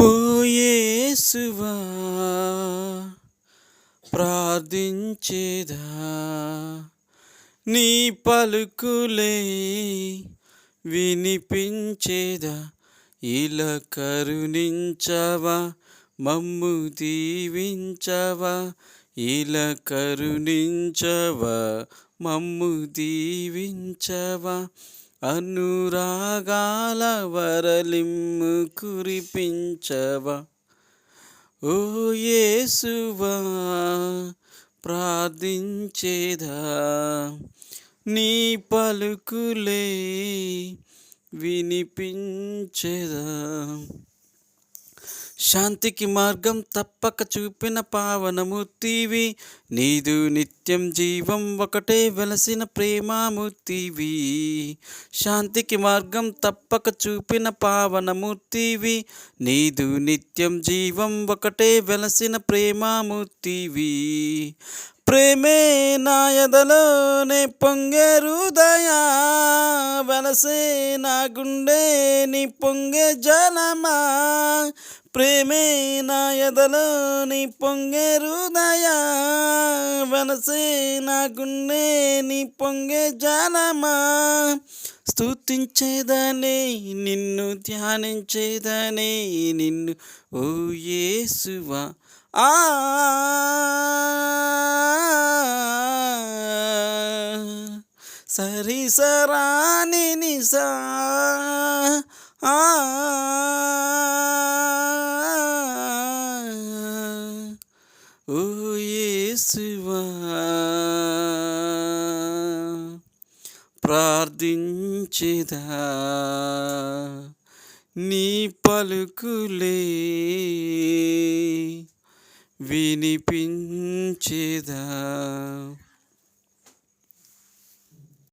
ఓయేసువా ప్రార్థించేదా. నీ పలుకులే వినిపించేదా. ఇలా కరుణించవా మమ్ము దీవించవా. ఇలా కరుణించవా మమ్ము దీవించవా. అనురాగాల వరలిమ్ము కురిపించవా? ఓ యేసువా ప్రార్థించేదా? నీ పలుకులే వినిపించేదా? శాంతికి మార్గం తప్పక చూపిన పావనమూర్తివి. నీదు నిత్యం జీవం ఒకటే వెలసిన ప్రేమామూర్తివి. శాంతికి మార్గం తప్పక చూపిన పావనమూర్తివి. నీదు నిత్యం జీవం ఒకటే వెలసిన ప్రేమామూర్తివి. ప్రేమే నాయదలోనే పొంగే హృదయా వెలసే నా గుండె నీ పొంగే జనమా. ప్రేమే నాయదలో ఎదలోని పొంగే హృదయా నా గుండె నీ పొంగే జనమా. స్తుతించేదనే నిన్ను ధ్యానించేదనే నిన్ను ఓ యేసువా. ఆ సరి సరాని నిసా. ఆ. ఓ ప్రార్థించేదా. నీ పలుకులే వినిపించేదా.